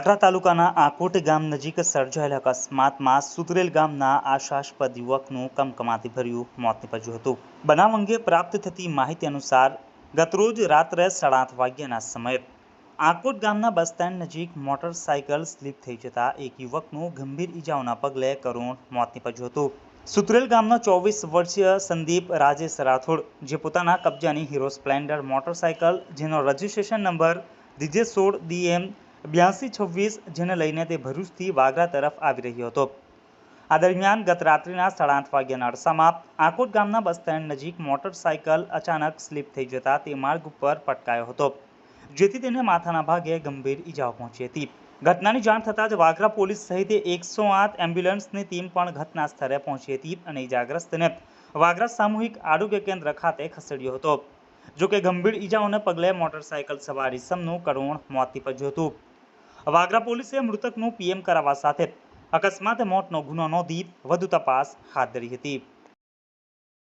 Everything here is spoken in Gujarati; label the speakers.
Speaker 1: વાગરા તાલુકાના આકોટ ગામ નજીક સર્જાયેલા અકસ્માતમાં સુતરેલ ગામના આશાસ્પદ યુવકનું કમકમાતી ભર્યું, મોત નીપજ્યું હતું. બનાવ અંગે પ્રાપ્ત થતી માહિતી અનુસાર, ગતરોજ રાત્રે સાડા આઠ વાગ્યાના સમયે આકોટ ગામના બસ સ્ટેન્ડ નજીક મોટરસાયકલ સ્લીપ થઈ જતા એક યુવકનું ગંભીર ઈજાઓના પગલે કરુણ મોત નીપજ્યું હતું. સુતરેલ ગામના ચોવીસ વર્ષીય સંદીપ રાજેશ રાઠોડ, જે પોતાના કબજાની હીરો સ્પ્લેન્ડર મોટરસાયકલ, જેનો રજિસ્ટ્રેશન નંબર ડીજે સોળ ડીએમ બ્યાસી છવ્વીસ જેને લઈને તે ભરૂચથી વાગરા તરફ આવી રહ્યો હતો. આ દરમિયાન ગત રાત્રિના સાડા આઠ વાગ્યાના અરસામાં આકોટ ગામના બસ સ્ટેન્ડ નજીક મોટરસાયકલ અચાનક સ્લીપ થઈ જતા તે માર્ગ ઉપર પટકાયો હતો, જેથી તેને માથાના ભાગે ગંભીર ઈજાઓ પહોંચી હતી. ઘટનાની જાણ થતાં જ વાગરા પોલીસ સહિત એકસો આઠ એમ્બ્યુલન્સની ટીમ પણ ઘટના સ્થળે પહોંચી હતી અને ઈજાગ્રસ્તને વાગરા સામૂહિક આરોગ્ય કેન્દ્ર ખાતે ખસેડ્યો હતો, જોકે ગંભીર ઈજાઓને પગલે મોટરસાયકલ સવાર ઇસમનું કરુણ મોત નીપજ્યું હતું. વાગરા પોલીસે મૃતકનું પીએમ કરાવવા સાથે અકસ્માત, મોતનો ગુનો નોંધી વધુ તપાસ હાથ ધરી હતી.